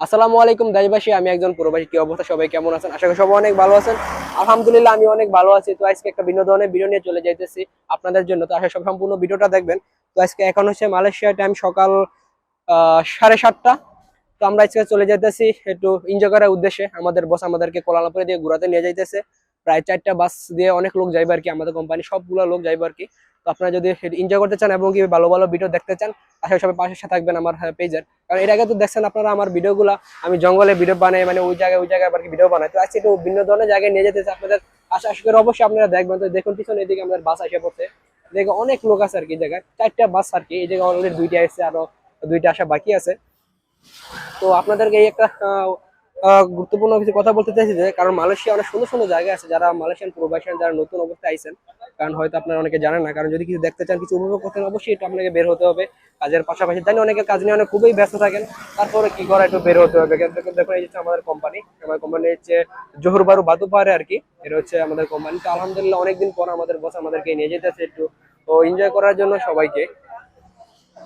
আসসালামু আলাইকুম দেশবাসী আমি একজন প্রবাসী, কি অবস্থা? সবাই কেমন আছেন? আশা করি সবাই অনেক ভালো আছেন। আলহামদুলিল্লাহ, আমি অনেক ভালো আছি। তো আজকে একটা ভিন্ন ধরনের ভিডিও নিয়ে চলে যাইতেছি আপনাদের জন্য। তো আশা সব সম্পূর্ণ ভিডিওটা দেখবেন। তো আজকে এখন হচ্ছে মালয়েশিয়া টাইম সকাল সাড়ে সাতটা। তো আমরা আজকে চলে যাইতেছি একটু এনজয় করার উদ্দেশ্যে। আমাদের বস আমাদেরকে কোলালামপুরে দিয়ে ঘোরাতে নিয়ে যাইতেছে। প্রায় চারটা বাস দিয়ে অনেক লোক যাইবে আর কি, আমাদের কোম্পানি সবগুলো লোক যাইবে আর কি। তো আপনারা যদি এনজয় করতে চান এবং কি ভালো ভালো ভিডিও দেখতে চান, আশা সবাই পাশে থাকবেন আমার পেজের কারণ এর আগে তো দেখছেন আপনারা আমার ভিডিওগুলো, আমি জঙ্গলে ভিডিও বানাই মানে ওই জায়গায় ওই জায়গায় কি ভিডিও বানাই। তো আজকে একটু ভিন্ন ধরনের জায়গায় নিয়ে যেতেছে আপনাদের আশা আশা করি অবশ্যই আপনারা দেখবেন। তো দেখুন পিছনে এদিকে আমাদের বাস আসে পড়ছে। দেখে অনেক লোক আছে আর কি জায়গায়। চারটা বাস আর কি, এই জায়গায় অলরেডি দুইটা এসেছে, আরও দুইটা আসা বাকি আছে। তো আপনাদেরকে এই একটা গুরুত্বপূর্ণ কিছু কথা বলতে চাইছি যে, কারণ মালয়েশিয়া অনেক সুন্দর সুন্দর জায়গা আছে, যারা মালয়েশিয়ান প্রবাসী, যারা নতুন অবস্থায় আইছেন। কারণ হয়তো আপনারা অনেকে জানেন না, কারণ যদি কিছু দেখতে চান, কিছু উপভোগ করতে অবশ্যই এটা আপনাকে বের হতে হবে। কাজের পাশাপাশি। জানি অনেকে কাজ নিয়ে অনেক খুবই ব্যস্ত থাকেন, তারপরে কি করা একটু বের হতে হবে। দেখুন, এই হচ্ছে আমাদের কোম্পানি আমার কোম্পানি হচ্ছে জোহর বারু বাতু পাহাড়ে আর কি। এটা হচ্ছে আমাদের কোম্পানি তো আলহামদুলিল্লাহ অনেকদিন পর আমাদের বস আমাদেরকে নিয়ে যেতেছে একটু। তো এনজয় করার জন্য সবাইকে।